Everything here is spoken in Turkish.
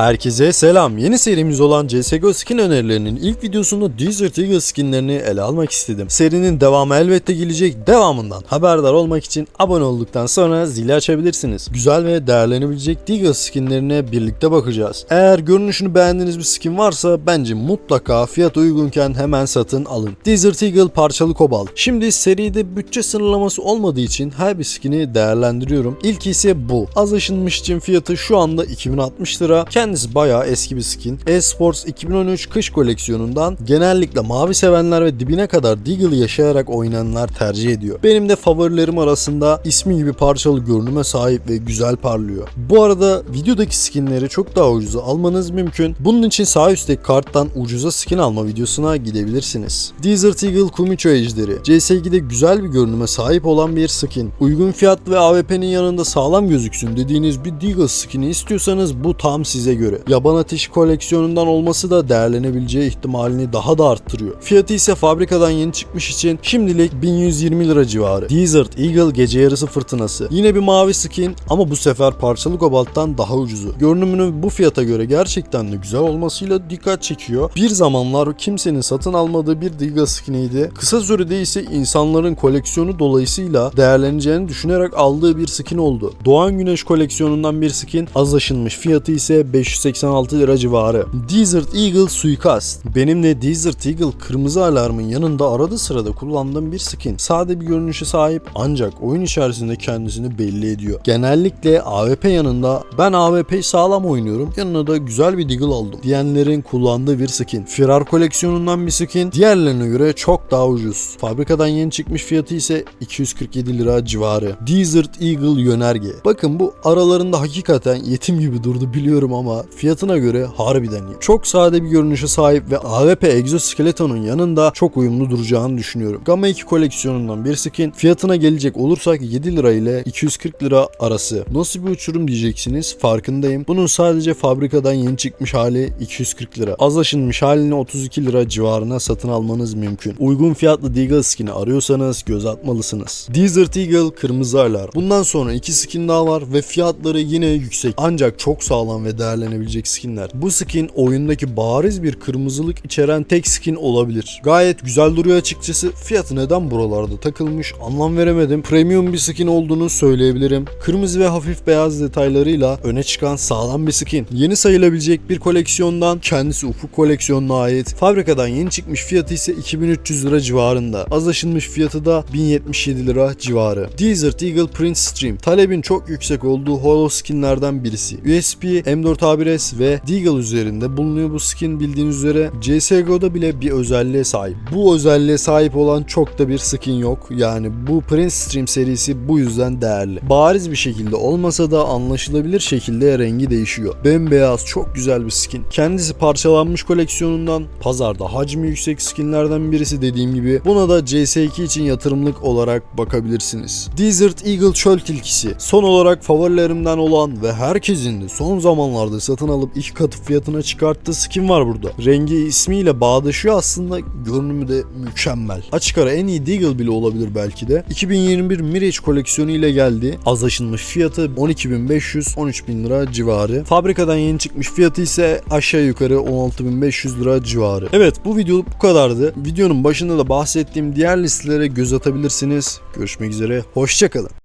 Herkese selam. Yeni serimiz olan CSGO skin önerilerinin ilk videosunda Desert Eagle skinlerini ele almak istedim. Serinin devamı elbette gelecek. Devamından haberdar olmak için abone olduktan sonra zili açabilirsiniz. Güzel ve değerlenebilecek Deagle skinlerine birlikte bakacağız. Eğer görünüşünü beğendiğiniz bir skin varsa bence mutlaka fiyat uygunken hemen satın alın. Desert Eagle parçalı kobalt. Şimdi seride bütçe sınırlaması olmadığı için her bir skini değerlendiriyorum. İlk ise bu. Az aşınmış için fiyatı şu anda 2060 lira. Kendisi bayağı eski bir skin. Esports 2013 kış koleksiyonundan genellikle mavi sevenler ve dibine kadar Deagle yaşayarak oynayanlar tercih ediyor. Benim de favorilerim arasında ismi gibi parçalı görünüme sahip ve güzel parlıyor. Bu arada videodaki skinleri çok daha ucuza almanız mümkün. Bunun için sağ üstteki karttan ucuza skin alma videosuna gidebilirsiniz. Desert Eagle Kumicho Ejderi. CS2'de güzel bir görünüme sahip olan bir skin. Uygun fiyatlı ve AWP'nin yanında sağlam gözüksün dediğiniz bir Deagle skin'i istiyorsanız bu tam size göre. Yaban ateşi koleksiyonundan olması da değerlenebileceği ihtimalini daha da arttırıyor. Fiyatı ise fabrikadan yeni çıkmış için şimdilik 1120 lira civarı. Desert Eagle gece yarısı fırtınası. Yine bir mavi skin ama bu sefer parçalı kobalttan daha ucuzu. Görünümünün bu fiyata göre gerçekten de güzel olmasıyla dikkat çekiyor. Bir zamanlar kimsenin satın almadığı bir Deagle skiniydi. Kısa sürede ise insanların koleksiyonu dolayısıyla değerleneceğini düşünerek aldığı bir skin oldu. Doğan Güneş koleksiyonundan bir skin az aşınmış fiyatı ise 586 lira civarı. Desert Eagle suikast. Benim de Desert Eagle kırmızı alarmın yanında arada sırada kullandığım bir skin. Sade bir görünüşe sahip ancak oyun içerisinde kendisini belli ediyor. Genellikle AWP yanında ben AWP sağlam oynuyorum yanına da güzel bir Deagle aldım diyenlerin kullandığı bir skin. Firar koleksiyonundan bir skin diğerlerine göre çok daha ucuz. Fabrikadan yeni çıkmış fiyatı ise 247 lira civarı. Desert Eagle yönerge. Bakın bu aralarında hakikaten yetim gibi durdu biliyorum ama fiyatına göre harbiden iyi. Çok sade bir görünüşe sahip ve AWP Exoskeleton'un yanında çok uyumlu duracağını düşünüyorum. Gamma 2 koleksiyonundan bir skin fiyatına gelecek olursak 7 lira ile 240 lira arası. Nasıl bir uçurum diyeceksiniz farkındayım. Bunun sadece fabrikadan yeni çıkmış hali 240 lira. Az aşınmış halini 32 lira civarına satın almanız mümkün. Uygun fiyatlı Deagle skin'i arıyorsanız göz atmalısınız. Desert Eagle kırmızı alar. Bundan sonra iki skin daha var ve fiyatları yine yüksek. Ancak çok sağlam ve güncellenebilecek skinler. Bu skin oyundaki bariz bir kırmızılık içeren tek skin olabilir. Gayet güzel duruyor açıkçası. Fiyatı neden buralarda takılmış anlam veremedim. Premium bir skin olduğunu söyleyebilirim. Kırmızı ve hafif beyaz detaylarıyla öne çıkan sağlam bir skin. Yeni sayılabilecek bir koleksiyondan kendisi Ufuk koleksiyonuna ait. Fabrikadan yeni çıkmış fiyatı ise 2300 lira civarında. Az aşınmış fiyatı da 1077 lira civarı. Desert Eagle Prince Stream. Talebin çok yüksek olduğu holo skinlerden birisi. USB M4A K1S ve Deagle üzerinde bulunuyor bu skin bildiğiniz üzere. CSGO'da bile bir özelliğe sahip. Bu özelliğe sahip olan çok da bir skin yok. Yani bu Prince Stream serisi bu yüzden değerli. Bariz bir şekilde olmasa da anlaşılabilir şekilde rengi değişiyor. Bembeyaz çok güzel bir skin. Kendisi parçalanmış koleksiyonundan pazarda hacmi yüksek skinlerden birisi dediğim gibi. Buna da CS2 için yatırımlık olarak bakabilirsiniz. Desert Eagle çöl tilkisi. Son olarak favorilerimden olan ve herkesin de son zamanlarda satın alıp iki katı fiyatına çıkarttığı skin var burada. Rengi ismiyle bağdaşıyor aslında görünümü de mükemmel. Açık ara en iyi Deagle bile olabilir belki de. 2021 Mirage koleksiyonu ile geldi. Az aşınmış fiyatı 12.500-13.000 lira civarı. Fabrikadan yeni çıkmış fiyatı ise aşağı yukarı 16.500 lira civarı. Evet bu video bu kadardı. Videonun başında da bahsettiğim diğer listelere göz atabilirsiniz. Görüşmek üzere. Hoşçakalın.